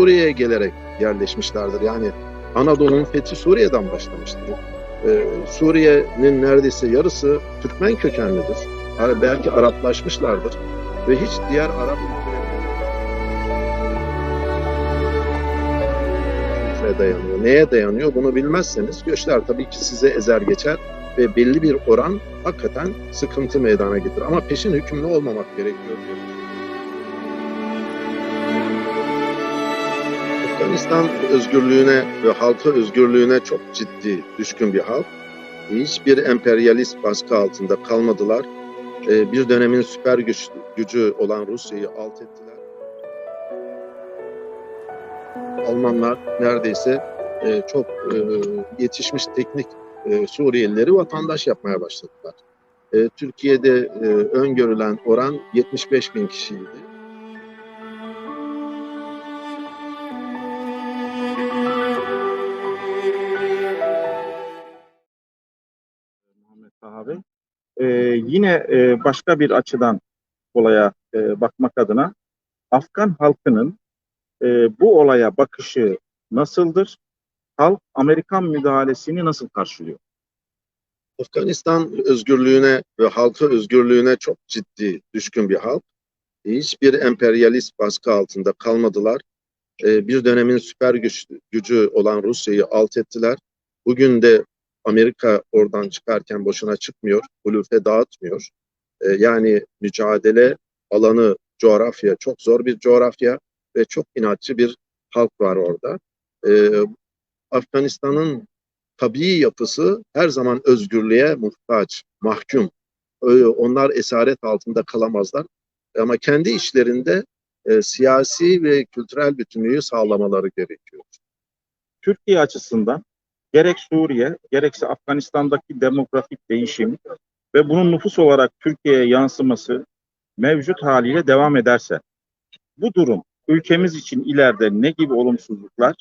Suriye'ye gelerek yerleşmişlerdir. Yani Anadolu'nun fethi Suriye'den başlamıştır. E, Suriye'nin neredeyse yarısı Türkmen kökenlidir. Ha, Belki Araplaşmışlardır ve hiç diğer Arap ülkelerine dayanıyor. Neye dayanıyor bunu bilmezseniz göçler tabii ki size ezer geçer ve belli bir oran hakikaten sıkıntı meydana getirir. Ama peşin hükümlü olmamak gerekiyor diyor. Afganistan özgürlüğüne ve halka özgürlüğüne çok ciddi düşkün bir halk. Hiçbir emperyalist baskı altında kalmadılar. Ee, Bir dönemin süper güç, gücü olan Rusya'yı alt ettiler. Almanlar neredeyse e, çok e, yetişmiş teknik e, Suriyelileri vatandaş yapmaya başladılar. Türkiye'de öngörülen oran 75 bin kişiydi. Bey. Ee, yine e, başka bir açıdan olaya e, bakmak adına Afgan halkının e, bu olaya bakışı nasıldır? Halk Amerikan müdahalesini nasıl karşılıyor? Afganistan özgürlüğüne ve halka özgürlüğüne çok ciddi düşkün bir halk. Hiçbir emperyalist baskı altında kalmadılar. Ee, Bir dönemin süper güç, gücü olan Rusya'yı alt ettiler. Bugün de Amerika oradan çıkarken boşuna çıkmıyor, ulufe dağıtmıyor. Ee, Yani mücadele alanı, coğrafya çok zor bir coğrafya ve çok inatçı bir halk var orada. Ee, Afganistan'ın tabii yapısı her zaman özgürlüğe muhtaç, mahkum. Ö- Onlar esaret altında kalamazlar. Ama kendi işlerinde e, siyasi ve kültürel bütünlüğü sağlamaları gerekiyor. Türkiye açısından gerek Suriye gerekse Afganistan'daki demografik değişim ve bunun nüfus olarak Türkiye'ye yansıması mevcut haliyle devam ederse bu durum ülkemiz için ileride ne gibi olumsuzluklar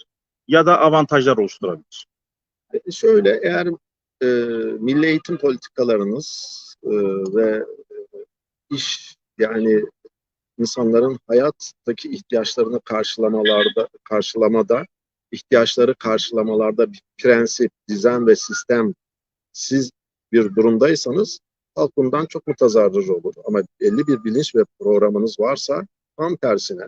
ya da avantajlar oluşturabilir? E, Şöyle eğer e, milli eğitim politikalarınız e, ve iş yani insanların hayattaki ihtiyaçlarını karşılamalarda karşılamada ihtiyaçları karşılamalarda bir prensip, düzen ve sistem siz bir durumdaysanız halk bundan çok mutazarrır olur. Ama belli bir bilinç ve programınız varsa tam tersine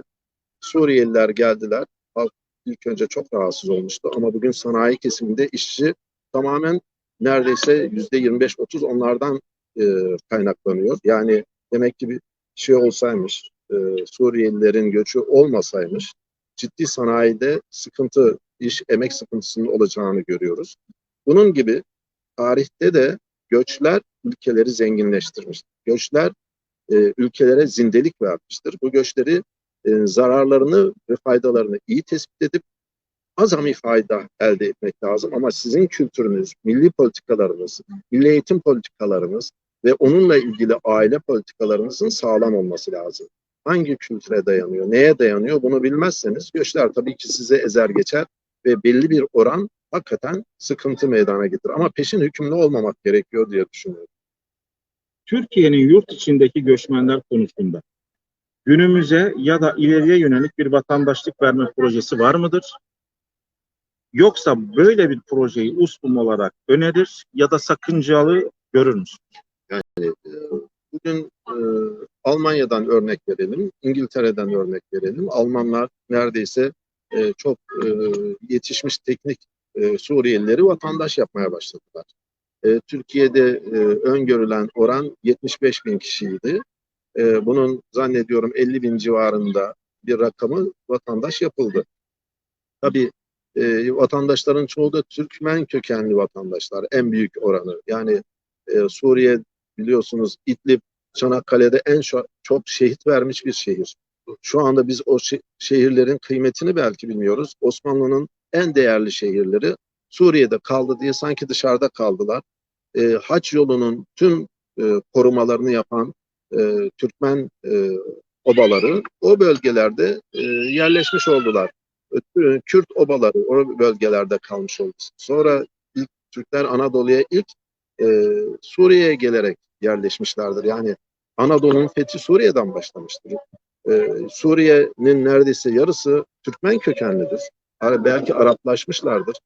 Suriyeliler geldiler. Halk ilk önce çok rahatsız olmuştu ama bugün sanayi kesiminde işçi tamamen neredeyse yüzde 25-30 onlardan e, kaynaklanıyor. Yani demek ki bir şey olsaymış, e, Suriyelilerin göçü olmasaymış, ciddi sanayide sıkıntı, iş, emek sıkıntısının olacağını görüyoruz. Bunun gibi tarihte de göçler ülkeleri zenginleştirmiş. Göçler e, ülkelere zindelik vermiştir. Bu göçleri e, zararlarını ve faydalarını iyi tespit edip azami fayda elde etmek lazım. Ama sizin kültürünüz, milli politikalarınız, milli eğitim politikalarınız ve onunla ilgili aile politikalarınızın sağlam olması lazım. Hangi kültüre dayanıyor, neye dayanıyor bunu bilmezseniz göçler tabii ki size ezer geçer ve belli bir oran hakikaten sıkıntı meydana getirir. Ama peşin hükümlü olmamak gerekiyor diye düşünüyorum. Türkiye'nin yurt içindeki göçmenler konusunda günümüze ya da ileriye yönelik bir vatandaşlık verme projesi var mıdır? Yoksa böyle bir projeyi ustum olarak önerir ya da sakıncalı görür müsünüz? E, Bugün e, Almanya'dan örnek verelim, İngiltere'den örnek verelim. Almanlar neredeyse e, çok e, yetişmiş teknik e, Suriyelileri vatandaş yapmaya başladılar. E, Türkiye'de e, öngörülen oran 75 bin kişiydi. E, bunun zannediyorum 50 bin civarında bir rakamı vatandaş yapıldı. Tabii e, vatandaşların çoğu da Türkmen kökenli vatandaşlar en büyük oranı. Yani e, Suriye biliyorsunuz İdlib, Çanakkale'de en çok şehit vermiş bir şehir. Şu anda biz o şe- şehirlerin kıymetini belki bilmiyoruz. Osmanlı'nın en değerli şehirleri Suriye'de kaldı diye sanki dışarıda kaldılar. E, haç yolunun tüm e, korumalarını yapan e, Türkmen e, obaları o bölgelerde e, yerleşmiş oldular. Kürt obaları o bölgelerde kalmış oldu. Sonra ilk Türkler Anadolu'ya ilk e, Suriye'ye gelerek yerleşmişlerdir. Yani Anadolu'nun fethi Suriye'den başlamıştır. Ee, Suriye'nin neredeyse yarısı Türkmen kökenlidir. Ara- Belki Araplaşmışlardır.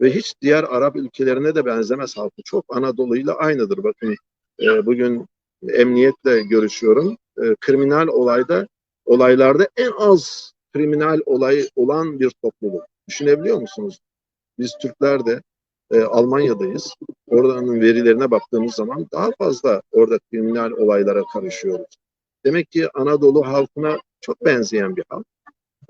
Ve hiç diğer Arap ülkelerine de benzemez halkı. Çok Anadolu ile aynıdır. Bakın e, bugün emniyetle görüşüyorum. E, kriminal olayda olaylarda en az kriminal olay olan bir topluluk. Düşünebiliyor musunuz? Biz Türkler de e, Almanya'dayız. Oranın verilerine baktığımız zaman daha fazla orada kriminal olaylara karışıyoruz. Demek ki Anadolu halkına çok benzeyen bir halk.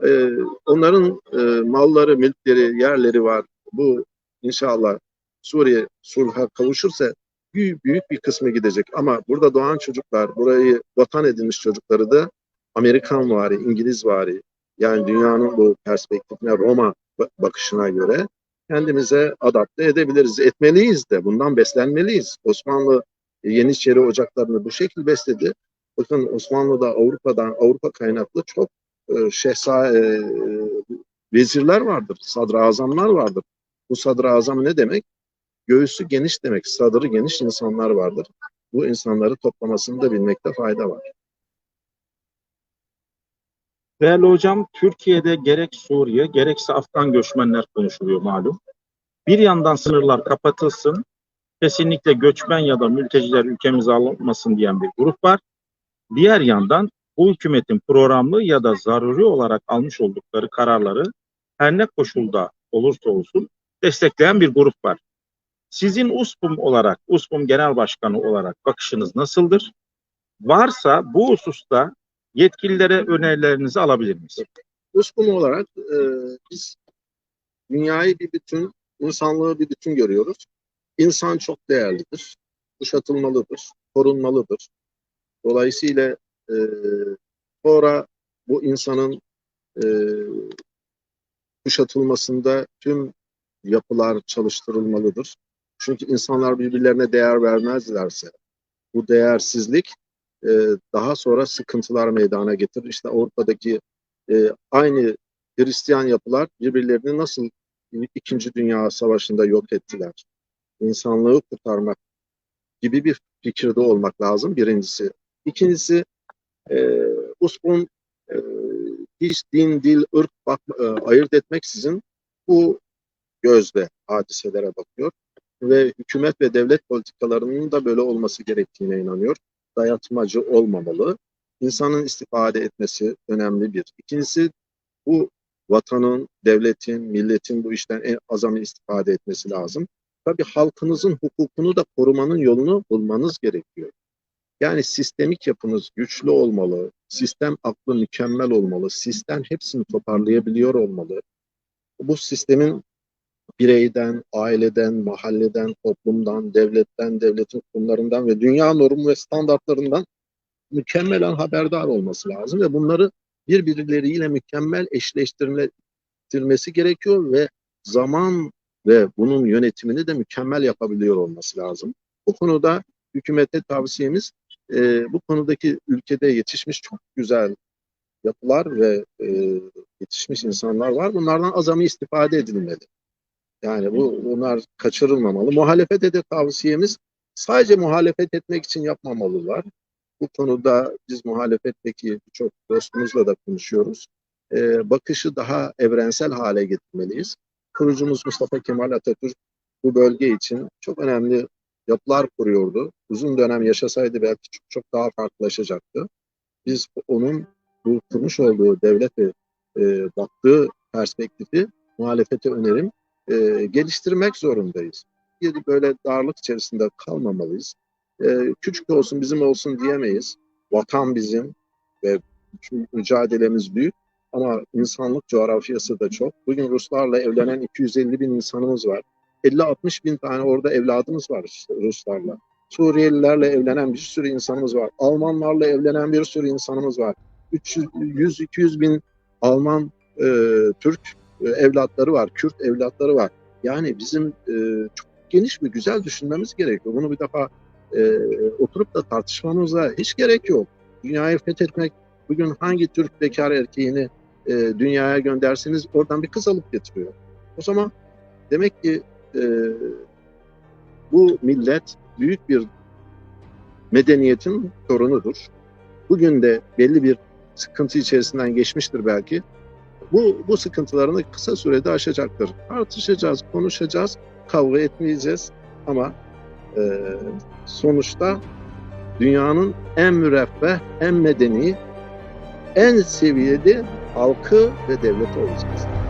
E, onların e, malları, mülkleri, yerleri var. Bu inşallah Suriye sulha kavuşursa büyük, büyük bir kısmı gidecek. Ama burada doğan çocuklar, burayı vatan edinmiş çocukları da Amerikan vari, İngiliz vari, yani dünyanın bu perspektifine, Roma ba- bakışına göre kendimize adapte edebiliriz. Etmeliyiz de, bundan beslenmeliyiz. Osmanlı e, Yeniçeri ocaklarını bu şekilde besledi. Bakın Osmanlı'da Avrupa'dan, Avrupa kaynaklı çok e, şehsa, e, vezirler vardır, sadrazamlar vardır. Bu sadrazam ne demek? Göğüsü geniş demek, sadrı geniş insanlar vardır. Bu insanları toplamasını da bilmekte fayda var. Değerli hocam, Türkiye'de gerek Suriye gerekse Afgan göçmenler konuşuluyor malum. Bir yandan sınırlar kapatılsın, kesinlikle göçmen ya da mülteciler ülkemize alınmasın diyen bir grup var. Diğer yandan bu hükümetin programlı ya da zaruri olarak almış oldukları kararları her ne koşulda olursa olsun destekleyen bir grup var. Sizin USPUM olarak, USPUM Genel Başkanı olarak bakışınız nasıldır? Varsa bu hususta yetkililere önerilerinizi alabilir miyiz? Uskun olarak e, biz dünyayı bir bütün, insanlığı bir bütün görüyoruz. İnsan çok değerlidir, kuşatılmalıdır, korunmalıdır. Dolayısıyla e, sonra bu insanın e, kuşatılmasında tüm yapılar çalıştırılmalıdır. Çünkü insanlar birbirlerine değer vermezlerse bu değersizlik e, daha sonra sıkıntılar meydana getirir. İşte Avrupa'daki e, aynı Hristiyan yapılar birbirlerini nasıl İkinci Dünya Savaşı'nda yok ettiler. İnsanlığı kurtarmak gibi bir fikirde olmak lazım birincisi. İkincisi e, Uspun e, hiç din, dil, ırk bak, e, ayırt etmeksizin bu gözle hadiselere bakıyor ve hükümet ve devlet politikalarının da böyle olması gerektiğine inanıyor. Dayatmacı olmamalı. İnsanın istifade etmesi önemli bir. İkincisi bu vatanın, devletin, milletin bu işten en azami istifade etmesi lazım. Tabii halkınızın hukukunu da korumanın yolunu bulmanız gerekiyor. Yani sistemik yapınız güçlü olmalı, sistem aklı mükemmel olmalı, sistem hepsini toparlayabiliyor olmalı. Bu sistemin bireyden, aileden, mahalleden, toplumdan, devletten, devletin kurumlarından ve dünya normu ve standartlarından mükemmelen haberdar olması lazım ve bunları birbirleriyle mükemmel eşleştirilmesi gerekiyor ve zaman ve bunun yönetimini de mükemmel yapabiliyor olması lazım. Bu konuda hükümete tavsiyemiz e, bu konudaki ülkede yetişmiş çok güzel yapılar ve e, yetişmiş insanlar var. Bunlardan azami istifade edilmeli. Yani bu bunlar kaçırılmamalı. Muhalefete de tavsiyemiz sadece muhalefet etmek için yapmamalılar. Bu konuda biz muhalefetteki birçok dostumuzla da konuşuyoruz. Ee, bakışı daha evrensel hale getirmeliyiz. Kurucumuz Mustafa Kemal Atatürk bu bölge için çok önemli yapılar kuruyordu. Uzun dönem yaşasaydı belki çok, çok daha farklılaşacaktı. Biz onun bu kurmuş olduğu devlete e, baktığı perspektifi muhalefete önerim e, geliştirmek zorundayız. Bir böyle darlık içerisinde kalmamalıyız. E, küçük olsun bizim olsun diyemeyiz. Vatan bizim ve mücadelemiz büyük ama insanlık coğrafyası da çok. Bugün Ruslarla evlenen 250 bin insanımız var. 50-60 bin tane orada evladımız var Ruslarla. Suriyelilerle evlenen bir sürü insanımız var. Almanlarla evlenen bir sürü insanımız var. 100-200 bin Alman, e, Türk evlatları var, Kürt evlatları var. Yani bizim e, çok geniş ve güzel düşünmemiz gerekiyor. Bunu bir defa e, oturup da tartışmamıza hiç gerek yok. Dünyayı fethetmek, bugün hangi Türk bekar erkeğini e, dünyaya gönderseniz oradan bir kız alıp getiriyor. O zaman demek ki e, bu millet büyük bir medeniyetin torunudur. Bugün de belli bir sıkıntı içerisinden geçmiştir belki. Bu, bu sıkıntılarını kısa sürede aşacaktır. Tartışacağız, konuşacağız, kavga etmeyeceğiz ama e, sonuçta dünyanın en müreffeh, en medeni, en seviyeli halkı ve devleti olacağız.